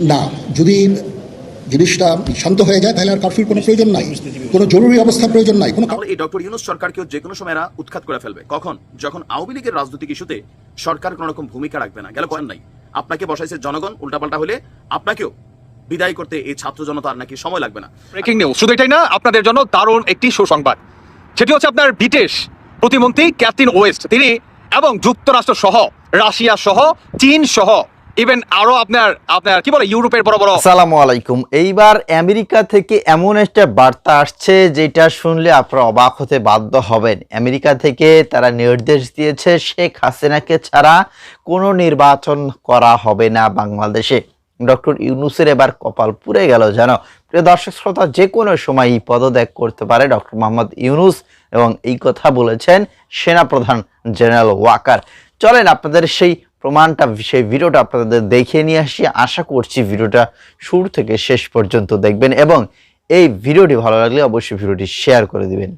না যদি জিনিসটা শান্ত হয়ে যায় তাহলে আর কারফিউর কোনো প্রয়োজন নাই। কোনো জরুরি অবস্থার প্রয়োজন নাই কোনো এই ডক্টর ইউনুস সরকারকেও যে কোনো সময় এরা উৎখাত করে ফেলবে। কখন? যখন আওয়ামী লীগের রাজনৈতিক ইস্যুতে সরকার কোনো রকম ভূমিকা রাখবে না। গেল কয়েন নাই। আপনাকে বসাইছে জনগণ উল্টাপাল্টা হলে আপনাকেও বিদায় করতে এই ছাত্র জনতার নাকি সময় লাগবে না। Breaking news. শুধু এটাই না আপনাদের জন্য দারুণ একটি সুসংবাদ। সেটি হচ্ছে আপনার ব্রিটিশ প্রতিমন্ত্রী ক্যাথরিন ওয়েস্ট। তিনি এবং যুক্তরাষ্ট্র সহ রাশিয়া সহ চীন সহ ইভেন আরও আপনার আপনার, কি বলে, ইউরোপের বড় বড় আসসালামু আলাইকুম। এইবার আমেরিকা থেকে এমন একটা বার্তা আসছে যেটা শুনলে আপনারা অবাক হতে বাধ্য হবেন। আমেরিকা থেকে তারা নির্দেশ দিয়েছে শেখ হাসিনাকে ছাড়া কোনো নির্বাচন করা হবে না বাংলাদেশে। ডক্টর ইউনুসের এবার কপাল পুড়ে গেল যেন। প্রিয় দর্শক শ্রোতা, যে কোনো সময় এই পদত্যাগ করতে পারে ডক্টর মোহাম্মদ ইউনুস এবং এই কথা বলেছেন সেনাপ্রধান জেনারেল ওয়াকার। চলেন আপনাদের সেই প্রমাণটা, সেই ভিডিওটা আপনাদের দেখিয়ে নিয়ে আসি। আশা করছি ভিডিওটা শুরু থেকে শেষ পর্যন্ত দেখবেন এবং এই ভিডিওটি ভালো লাগলে অবশ্যই ভিডিওটি শেয়ার করে দিবেন।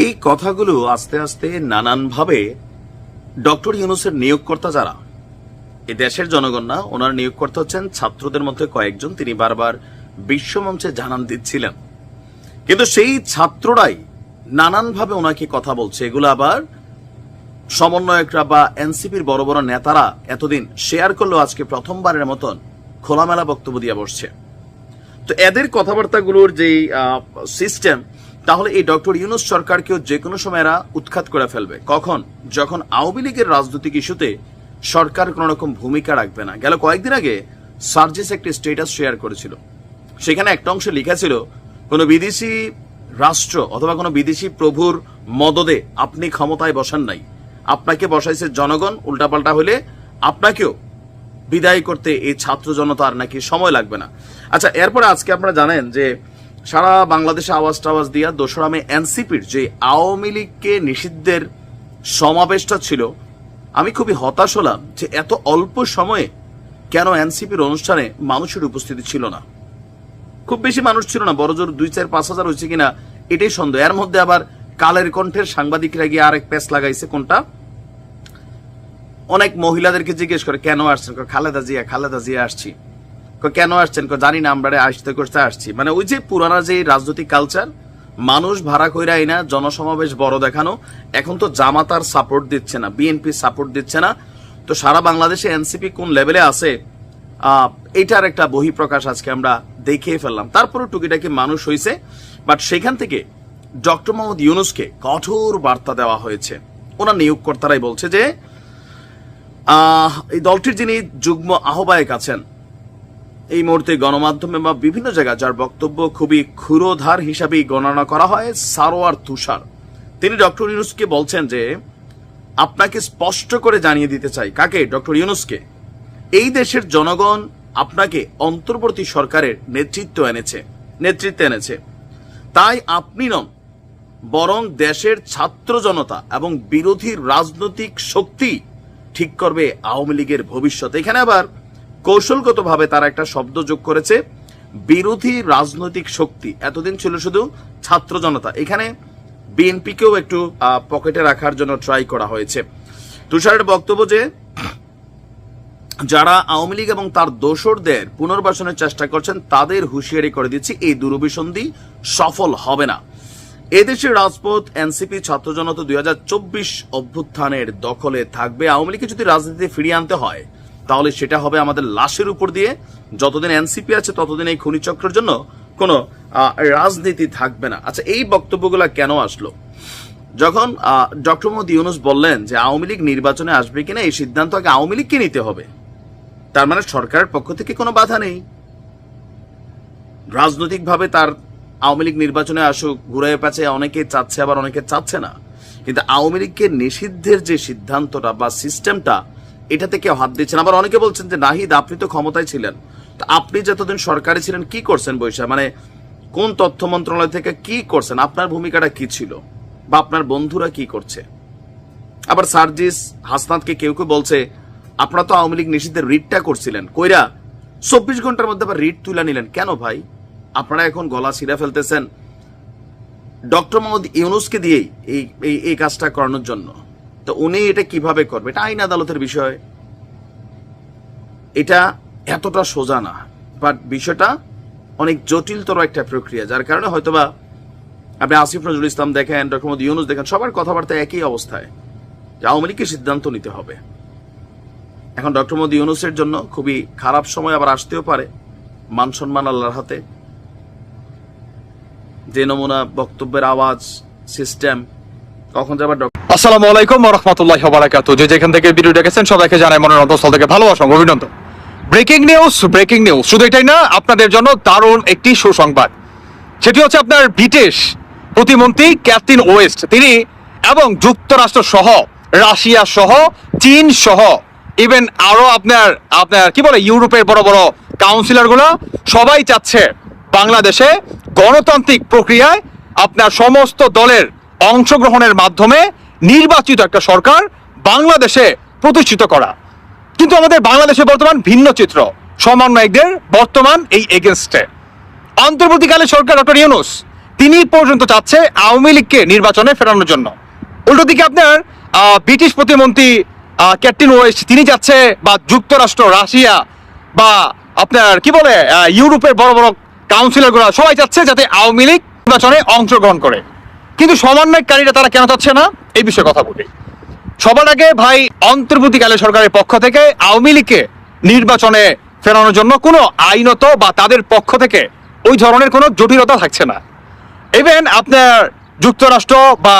এই কথাগুলো আস্তে আস্তে নানানভাবে ডক্টর ইউনুসের নিয়োগকর্তা যারা এই দেশের জনগণ না, ওনার নিয়োগকর্তা হচ্ছেন, ছাত্রদের মধ্যে কয়েকজন, তিনি বারবার বিশ্বমঞ্চে জানান দিচ্ছিলেন। কিন্তু সেই ছাত্ররাই নানানভাবে ওনাকে কথা বলছে। এগুলো আবার সমন্বয়করা বা এনসিপির বড় বড় নেতারা এতদিন শেয়ার করলেও আজকে প্রথমবারের মতন খোলামেলা বক্তব্য দিয়ে বসছে। তো এদের কথাবার্তাগুলোর যে সিস্টেম তাহলে এই ডক্টর ইউনুস সরকারকেও যে কোনো সময় এরা উৎখাত করে ফেলবে। কখন? যখন আওয়ামী লীগের রাজনৈতিক ইস্যুতে সরকার কোন রকম ভূমিকা রাখবে না। গেল কয়েকদিন আগে সার্জিস একটি স্টেটাস শেয়ার করেছিল। সেখানে একটা অংশে লেখা ছিল, কোন বিদেশি রাষ্ট্র অথবা কোনো বিদেশি প্রভুর মদদে আপনি ক্ষমতায় বসান নাই। আপনাকে বসাইছে জনগণ, উল্টাপাল্টা হলে আপনাকেও বিদায় করতে এই ছাত্র জনতার নাকি সময় লাগবে না। আচ্ছা এরপরে আজকে আপনারা জানেন যে সারা বাংলাদেশে আওয়াজ টাওয়াজ দিয়া দোসরা মে এনসিপির যে আওয়ামী লীগকে নিষিদ্ধের সমাবেশটা ছিল, আমি খুবই হতাশ হলাম যে এত অল্প সময়ে কেন এনসিপির অনুষ্ঠানে মানুষের উপস্থিতি ছিল না। খুব বেশি মানুষ ছিল না, বড় জোর দুই চার পাঁচ হাজার হয়েছে কিনা এটাই সন্দেহ। এর মধ্যে আবার কালের কণ্ঠের সাংবাদিকরা গিয়ে আরেক প্যাচ লাগাইছে, কোনটা? অনেক মহিলাদেরকে জিজ্ঞেস করে, কেন আসছেন? খালেদা জিয়া খালেদা জিয়া আসছি। কেন আসছেন? জানি না, আমরা আসতে করতে আসছি। মানে ওই যে পুরানা যে রাজনৈতিক কালচার মানুষ ভাড়া কইরা আইনা জনসমাবেশ বড় দেখানো, এখন তো জামাতার সাপোর্ট দিচ্ছে না বিএনপি সাপোর্ট দিচ্ছে না। তো সারা বাংলাদেশে এনসিপি কোন লেভেলে আছে? এটার একটা বহিঃপ্রকাশ আজকে আমরা দেখিয়ে ফেললাম। তারপরে টুকিটাকি মানুষ হয়েছে বাট সেখান থেকে ডক্টর মোহাম্মদ ইউনুসকে কঠোর বার্তা দেওয়া হয়েছে। ওনার নিয়োগকর্তারাই বলছে যে এই দলটির যিনি যুগ্ম আহ্বায়ক আছেন, এই মুহূর্তে গণমাধ্যমে বা বিভিন্ন জায়গায় যার বক্তব্য খুবই ক্ষুরোধার হিসাবেই গণনা করা হয়, সারোয়ার তুষার। তিনি ডক্টর ইউনুসকে বলছেন যে, আপনাকে স্পষ্ট করে জানিয়ে দিতে চাই, কাকে? ডক্টর ইউনুসকে। এই দেশের জনগণ আপনাকে অন্তর্বর্তী সরকারের নেতৃত্ব এনেছে নেতৃত্ব এনেছে। তাই আপনি নন বরং দেশের ছাত্র জনতা এবং বিরোধী রাজনৈতিক শক্তি ঠিক করবে আওয়ামী লীগের ভবিষ্যৎ। এখানে আবার কৌশলগতভাবে তারা একটা শব্দ যোগ করেছে, বিরোধী রাজনৈতিক শক্তি। এতদিন ছিল শুধু ছাত্র জনতা। এখানে বিএনপিকেও একটু পকেটে রাখার জন্য ট্রাই করা হয়েছে। তুষারের বক্তব্য যে, যারা আওয়ামী লীগ এবং তার দোসরদের পুনর্বাসনের চেষ্টা করছেন, তাদের হুঁশিয়ারি করে দিচ্ছি, এই দুরভিসন্ধি সফল হবে না। এদেশের রাজপথ, এনসিপি, ছাত্র জনতা দুই হাজার চব্বিশ অভ্যুত্থানের দখলে থাকবে। আওয়ামী লীগকে যদি রাজনীতিতে ফিরিয়ে আনতে হয়, তাহলে সেটা হবে আমাদের লাশের উপর দিয়ে। যতদিন এনসিপি আছে, ততদিন এই খনিচক্রের জন্য কোনো রাজনীতি থাকবে না। আচ্ছা এই বক্তব্যগুলো কেন আসলো? যখন ডক্টর মোহাম্মদ ইউনুস বললেন যে আওয়ামী লীগ নির্বাচনে আসবে কিনা, এই সিদ্ধান্ত আগে আওয়ামী লীগকে নিতে হবে। তার মানে সরকারের পক্ষ থেকে কোনো বাধা নেই। রাজনৈতিকভাবে তার আওয়ামী লীগ নির্বাচনে আসুক ঘুরে পাচ্ছে অনেকে চাচ্ছে, আবার অনেকে চাচ্ছে না। কিন্তু আওয়ামী লীগকে নিষিদ্ধের যে সিদ্ধান্তটা বা সিস্টেমটা এটা থেকে হাত দিচ্ছেন আবার অনেকে বলছেন যে, নাহিদ, আপনি তো ক্ষমতায় ছিলেন। আপনি যতদিন সরকারে ছিলেন, কি করছেন বৈশা মানে কোন তথ্য মন্ত্রণালয় থেকে কি করছেন? আপনার ভূমিকাটা কি ছিল? বা আপনার বন্ধুরা কি করছে? আবার সার্জিস হাসনাতকে কেউ কেউ বলছে, আপনারা তো আওয়ামী লীগ নিষিদ্ধের রিটটা করছিলেন। কইরা চব্বিশ ঘণ্টার মধ্যে আবার রিট তুলে নিলেন। কেন ভাই? আপনারা এখন গলা ছিঁড়ে ফেলতেছেন। ডক্টর মোহাম্মদ ইউনুসকে দিয়েই এই এই কাজটা করানোর জন্য। তো উনি এটা কীভাবে করবে? এটা আইন আদালতের বিষয়। এটা এতটা সোজা না। বাট বিষয়টা অনেক জটিলতর একটা প্রক্রিয়া, যার কারণে হয়তোবা আপনি আসিফ নজরুল ইসলাম দেখেন, ডক্টর মোদী ইউনুস দেখেন, সবার কথাবার্তা একই অবস্থায়। যে আওয়ামী লীগকে সিদ্ধান্ত নিতে হবে। এখন ডক্টর মোদী ইউনুসের জন্য খুবই খারাপ সময় আবার আসতেও পারে। মান সম্মান আল্লাহর হাতে। যে নমুনা বক্তব্যের আওয়াজ সিস্টেম কখন যাবার আসসালামু আলাইকুম রহমতুল্লাহ বারাকাতু যে যেখান থেকে ভিডিও দেখেছেন, সবাইকে জানাই মনের অন্তঃস্থল থেকে ভালোবাসা অভিনন্দন। ব্রেকিং নিউজ ব্রেকিং নিউজ শুধু এটাই না, আপনাদের জন্য দারুণ একটি সুসংবাদ। সেটি হচ্ছে আপনার ব্রিটিশ প্রতিমন্ত্রী ক্যাথরিন ওয়েস্ট। তিনি এবং যুক্তরাষ্ট্র সহ, রাশিয়া সহ, চীন সহ ইভেন আরও আপনার আপনার কি বলে, ইউরোপের বড় বড় কাউন্সিলরগুলো সবাই চাচ্ছে বাংলাদেশে গণতান্ত্রিক প্রক্রিয়ায় আপনার সমস্ত দলের অংশগ্রহণের মাধ্যমে নির্বাচিত একটা সরকার বাংলাদেশে প্রতিষ্ঠিত করা। কিন্তু আমাদের বাংলাদেশে বর্তমান ভিন্ন চিত্র। সমন্বয়কদের বর্তমান এই এগেনস্টে। অন্তর্বর্তীকালে সরকার ডক্টর ইউনুস, তিনি পর্যন্ত চাচ্ছে আওয়ামী লীগকে নির্বাচনে ফেরানোর জন্য। উল্টো দিকে আপনার ব্রিটিশ প্রতিমন্ত্রী ক্যাপ্টেন ওয়েস্ট তিনি যাচ্ছে বা যুক্তরাষ্ট্র, রাশিয়া বা আপনার, কি বলে ইউরোপের বড় বড় কাউন্সিলরগুলো সবাই চাচ্ছে যাতে আওয়ামী লীগ নির্বাচনে অংশগ্রহণ করে। কিন্তু সমন্বয়কারীরা তারা কেন চাচ্ছে না? এই বিষয়ে কথা বলি। সবার আগে ভাই, অন্তর্বর্তীকালে সরকারের পক্ষ থেকে আওয়ামী লীগকে নির্বাচনে ফেরানোর জন্য কোনো আইনত বা তাদের পক্ষ থেকে ওই ধরনের কোনো জটিলতা থাকছে না। ইভেন আপনার যুক্তরাষ্ট্র বা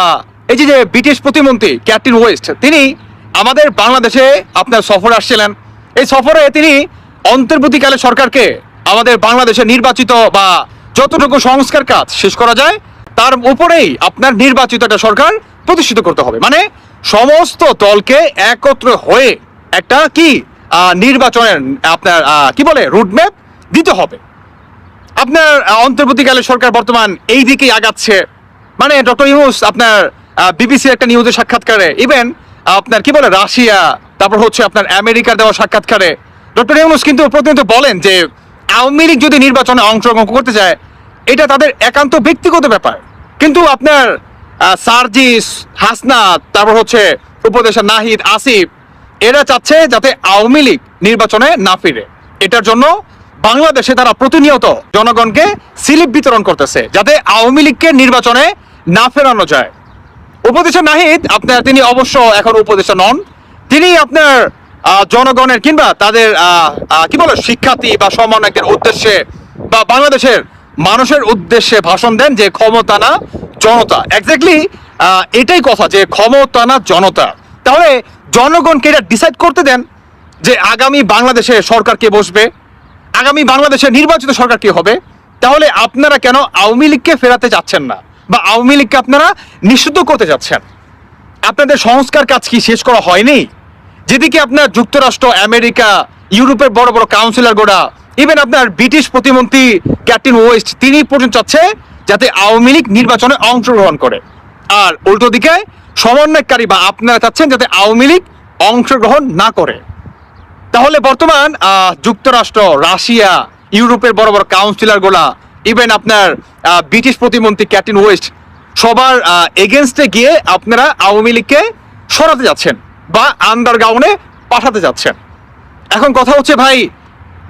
এই যে ব্রিটিশ প্রতিমন্ত্রী ক্যাপ্টেন ওয়েস্ট, তিনি আমাদের বাংলাদেশে আপনার সফরে আসছিলেন। এই সফরে তিনি অন্তর্বর্তীকালে সরকারকে আমাদের বাংলাদেশে নির্বাচিত বা যতটুকু সংস্কার কাজ শেষ করা যায়, তার উপরেই আপনার নির্বাচিত একটা সরকার প্রতিষ্ঠিত করতে হবে। মানে সমস্ত দলকে একত্র হয়ে একটা কি নির্বাচনের আপনার কি বলে রুটম্যাপ দিতে হবে। আপনার অন্তর্বর্তীকালে সরকার বর্তমান এই দিকেই আগাচ্ছে। মানে ডক্টর ইউনুস আপনার বিবিসি একটা নিউজের সাক্ষাৎকারে ইভেন আপনার কি বলে, রাশিয়া, তারপর হচ্ছে আপনার আমেরিকার দেওয়া সাক্ষাৎকারে, ডক্টর ইউনুস কিন্তু প্রতিনিয়ত বলেন যে আওয়ামী লীগ যদি নির্বাচনে অংশগ্রহণ করতে চায়, এটা তাদের একান্ত ব্যক্তিগত ব্যাপার। কিন্তু আপনার সার্জিস, হাসনাত, তারপর হচ্ছে উপদেশা নাহিদ, আসিফ, এরা চাচ্ছে যাতে আওয়ামী লীগ নির্বাচনে না ফিরে। এটার জন্য বাংলাদেশে তারা প্রতিনিয়ত জনগণকে স্লিপ বিতরণ করতেছে, যাতে আওয়ামী লীগকে নির্বাচনে না ফেরানো যায়। উপদেশা নাহিদ, আপনার, তিনি অবশ্য এখন উপদেশা নন। তিনি আপনার জনগণের কিংবা তাদের কি বলে, শিক্ষার্থী বা সমন্বয়কের উদ্দেশ্যে বা বাংলাদেশের মানুষের উদ্দেশ্যে ভাষণ দেন যে ক্ষমতা না জনতা এক্স্যাক্টলি এটাই কথা যে ক্ষমতা না জনতা। তাহলে জনগণকে এটা ডিসাইড করতে দেন যে আগামী বাংলাদেশে সরকার কে বসবে, আগামী বাংলাদেশে নির্বাচিত সরকার কি হবে। তাহলে আপনারা কেন আওয়ামী লীগকে ফেরাতে যাচ্ছেন না বা আওয়ামী লীগকে আপনারা নিষিদ্ধ করতে যাচ্ছেন? আপনাদের সংস্কার কাজ কি শেষ করা হয়নি? যেদিকে আপনার যুক্তরাষ্ট্র, আমেরিকা, ইউরোপের বড় বড় কাউন্সিলর গোড়া ইভেন আপনার ব্রিটিশ প্রতিমন্ত্রী ক্যাপ্টেন ওয়েস্ট, তিনি পর্যন্ত চাচ্ছে যাতে আওয়ামী লীগ নির্বাচনে অংশগ্রহণ করে। আর উল্টো দিকে, সমন্বয়কারী বা আপনারা চাচ্ছেন যাতে আওয়ামী লীগ অংশগ্রহণ না করে। তাহলে বর্তমান যুক্তরাষ্ট্র, রাশিয়া, ইউরোপের বড় বড় কাউন্সিলর গোলা ইভেন আপনার ব্রিটিশ প্রতিমন্ত্রী ক্যাপ্টেন ওয়েস্ট, সবার এগেনস্টে গিয়ে আপনারা আওয়ামী লীগকে সরাতে যাচ্ছেন। বা আন্ডারগ্রাউন্ডে পাঠাতে যাচ্ছেন। এখন কথা হচ্ছে ভাই,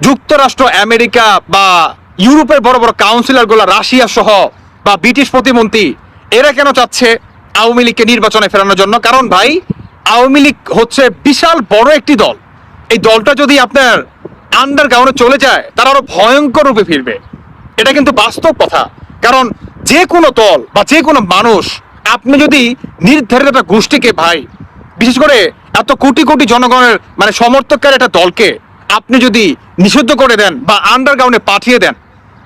যুক্তরাষ্ট্র, আমেরিকা বা ইউরোপের বড় বড় কাউন্সিলরগুলা, রাশিয়া সহ বা ব্রিটিশ প্রতিমন্ত্রী, এরা কেন চাচ্ছে আওয়ামী লীগকে নির্বাচনে ফেরানোর জন্য? কারণ ভাই, আওয়ামী লীগ হচ্ছে বিশাল বড় একটি দল। এই দলটা যদি আপনার আন্ডারগ্রাউন্ডে চলে যায়, তারা আরও ভয়ঙ্কর রূপে ফিরবে। এটা কিন্তু বাস্তব কথা। কারণ যে কোনো দল বা যে কোনো মানুষ, আপনি যদি নির্ধারিত একটা গোষ্ঠীকে ভাই বিশেষ করে এত কোটি কোটি জনগণের মানে সমর্থকের একটা দলকে আপনি যদি নিষিদ্ধ করে দেন বা আন্ডারগ্রাউন্ডে পাঠিয়ে দেন,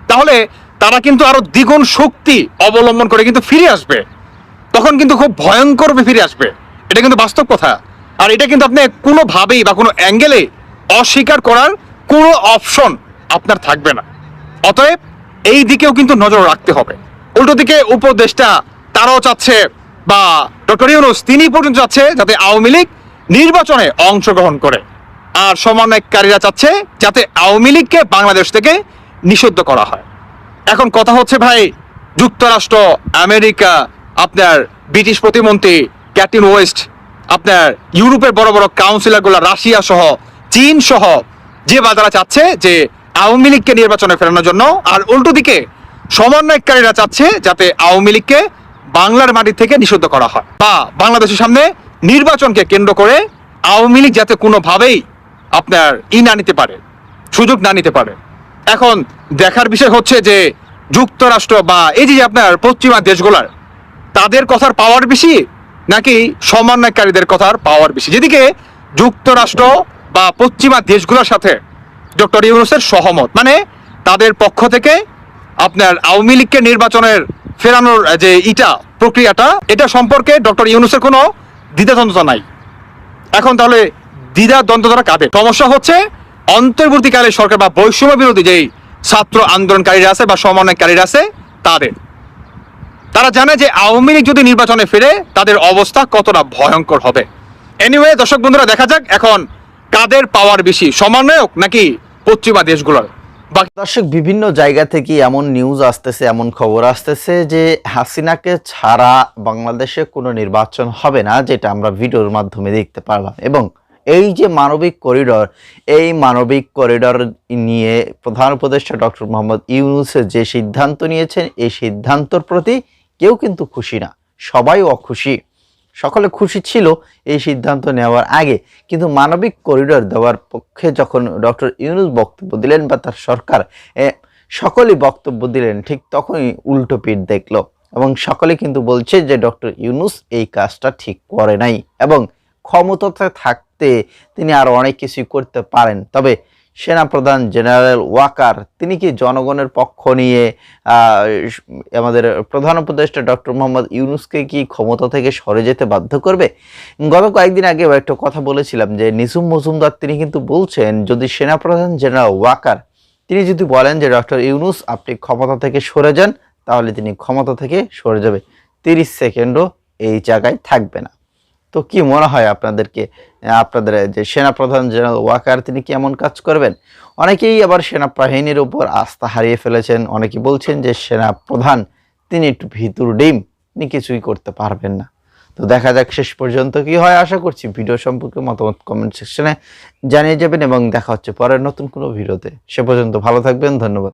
তাহলে তারা কিন্তু আরও দ্বিগুণ শক্তি অবলম্বন করে কিন্তু ফিরে আসবে। তখন কিন্তু খুব ভয়ঙ্কর ফিরে আসবে। এটা কিন্তু বাস্তব কথা। আর এটা কিন্তু আপনি কোনোভাবেই বা কোনো অ্যাঙ্গেলে অস্বীকার করার কোনো অপশন আপনার থাকবে না। অতএব এই দিকেও কিন্তু নজর রাখতে হবে। উল্টো দিকে উপদেশটা তারাও চাচ্ছে বা ডক্টর ইউনুস, তিনি পর্যন্ত চাচ্ছে যাতে আওয়ামী লীগ নির্বাচনে অংশগ্রহণ করে। আর সমন্বয়কারীরা চাচ্ছে যাতে আওয়ামী লীগকে বাংলাদেশ থেকে নিষিদ্ধ করা হয়। এখন কথা হচ্ছে ভাই, যুক্তরাষ্ট্র, আমেরিকা, আপনার ব্রিটিশ প্রতিমন্ত্রী ক্যাটিন ওয়েস্ট, আপনার ইউরোপের বড় বড় কাউন্সিলরগুলো, রাশিয়া সহ, চীন সহ, যে বা যারা চাচ্ছে যে আওয়ামী লীগকে নির্বাচনে ফেরানোর জন্য, আর উল্টো দিকে সমন্বয়কারীরা চাচ্ছে যাতে আওয়ামী লীগকে বাংলার মাটি থেকে নিষিদ্ধ করা হয়। বা বাংলাদেশের সামনে নির্বাচনকে কেন্দ্র করে আওয়ামী লীগ যাতে কোনোভাবেই আপনার ই না নিতে পারে, সুযোগ না নিতে পারে। এখন দেখার বিষয় হচ্ছে যে যুক্তরাষ্ট্র বা এই যে আপনার পশ্চিমা দেশগুলার, তাদের কথার পাওয়ার বেশি নাকি সমন্বয়কারীদের কথার পাওয়ার বেশি? যেদিকে যুক্তরাষ্ট্র বা পশ্চিমা দেশগুলোর সাথে ডক্টর ইউনুসের সহমত মানে তাদের পক্ষ থেকে আপনার আওয়ামী লীগকে নির্বাচনের ফেরানোর যে ইটা, প্রক্রিয়াটা, এটা সম্পর্কে ডক্টর ইউনুসের কোনো দ্বিধাদ্বন্দ্ব নাই। এখন তাহলে দ্বিধা দ্বন্দ্বতা কাদের? সমস্যা হচ্ছে, অন্তর্বর্তীকালে সরকার বা বৈষম্য বিরোধী যেই ছাত্র আন্দোলনকারীরা আছে বা সমন্বয়কারীরা আছে, তাদের। তারা জানে যে আওয়ামী লীগ যদি নির্বাচনে ফিরে, তাদের অবস্থা কতটা ভয়ঙ্কর হবে। এনিওয়ে দর্শক বন্ধুরা, দেখা যাক এখন কাদের পাওয়ার বেশি, সমন্বয়ক নাকি পশ্চিমা দেশগুলোর? দর্শক, বিভিন্ন জায়গা থেকে এমন নিউজ আসতেছে, এমন খবর আসতেছে যে হাসিনাকে ছাড়া বাংলাদেশে কোনো নির্বাচন হবে না, যেটা আমরা ভিডিওর মাধ্যমে দেখতে পারলাম। এবং এই যে মানবিক করিডর এই মানবিক করিডর নিয়ে প্রধান উপদেষ্টা ডক্টর মোহাম্মদ ইউনুসের যে সিদ্ধান্ত নিয়েছেন, এই সিদ্ধান্তর প্রতি কেউ কিন্তু খুশি না। সবাই অখুশি। সকলে খুশি ছিল এই সিদ্ধান্ত নেওয়ার আগে। কিন্তু মানবিক করিডোর দেওয়ার পক্ষে যখন ডক্টর ইউনুস বক্তব্য দিলেন বা তার সরকার সকলেই বক্তব্য দিলেন, ঠিক তখনই উল্টো পিঠ দেখল এবং সকলে কিন্তু বলছে যে ডক্টর ইউনুস এই কাজটা ঠিক করে নাই এবং ক্ষমতাতে থাকতে তিনি আরও অনেক কিছুই করতে পারেন। তবে সেনাপ্রধান জেনারেল ওয়াকার, তিনি কি জনগণের পক্ষ নিয়ে আমাদের প্রধান উপদেষ্টা ডক্টর মোহাম্মদ ইউনুসকে কি ক্ষমতা থেকে সরে যেতে বাধ্য করবে? গত কয়েকদিন আগে একটা কথা বলেছিলাম যে নিসুম মজুমদার, তিনি কিন্তু বলছেন, যদি সেনাপ্রধান জেনারেল ওয়াকার, তিনি যদি বলেন যে ডক্টর ইউনুস আপনি ক্ষমতা থেকে সরে যান, তাহলে তিনি ক্ষমতা থেকে সরে যাবে। তিরিশ সেকেন্ডও এই জায়গায় থাকবে না। তো কি মনে হয় আপনাদেরকে? আপনাদের যে সেনাপ্রধান জেনারেল ওয়াকার, তিনি কি এমন কাজ করবেন? অনেকেই আবার সেনা বাহিনীর উপর আস্থা হারিয়ে ফেলেছেন। অনেকে বলছেন যে সেনা প্রধান তিনি একটু ভিতর ডিম, তিনি কিছুই করতে পারবেন না। তো দেখা যাক শেষ পর্যন্ত কি হয়। আশা করছি ভিডিও সম্পর্কে মতামত কমেন্ট সেকশনে জানিয়ে যাবেন এবং দেখা হচ্ছে পরের নতুন কোনো ভিডিওতে। সে পর্যন্ত ভালো থাকবেন, ধন্যবাদ।